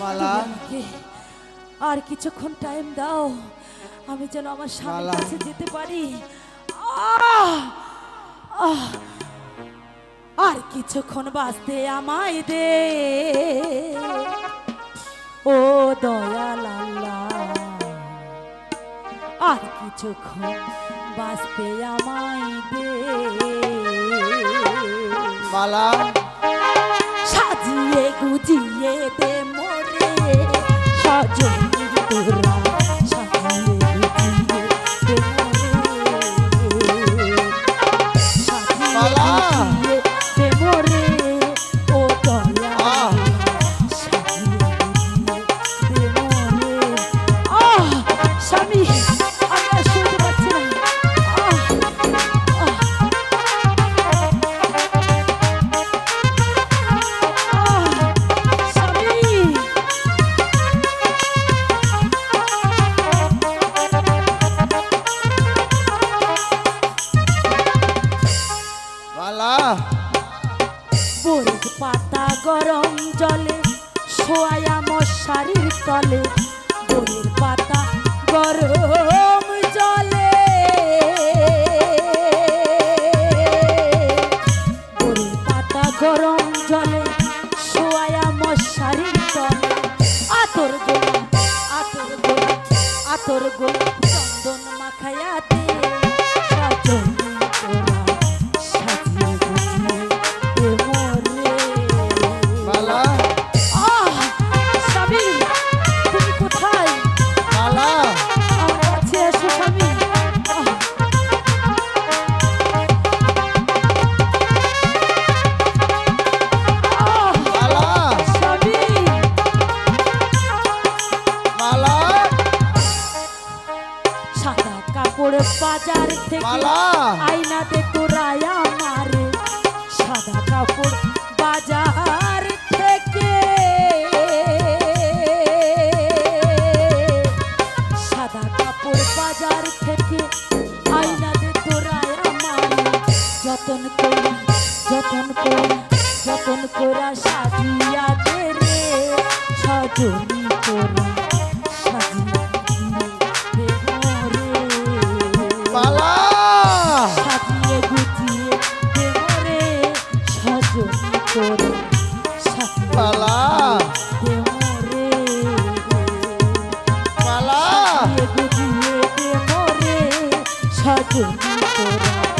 মালা আর কিছুক্ষণ টাইম দাও। আমি যেন আমার স্বামীর কাছে যেতে পারি! আর কিছুক্ষণ বাঁচতে আমায় দে। ও দয়াল আল্লাহ আর কিছুক্ষণ বাঁচতে আমায় দে। মালা সাজিয়ে গুজিয়ে দে মোরে সজনী মালা বরফ পাতা গরম জলে, শোয়ায়া মশারির তলে। বরের পাতা গরম জলে। বরের পাতা গরম জলে, শোয়ায়া মশারির তলে। আতর গোলা আতর গোলা আতর গোলা সাদা কাপড় বাজার থেকে মালা আয়নাতে তোরাই আমারে। সাদা কাপড় বাজার থেকে। সাদা কাপড় বাজার থেকে আয়নাতে তোরাই আমারে। যতন করা যতন করা যতন করা সাজিয়া দে রে। সজনী okay. okay.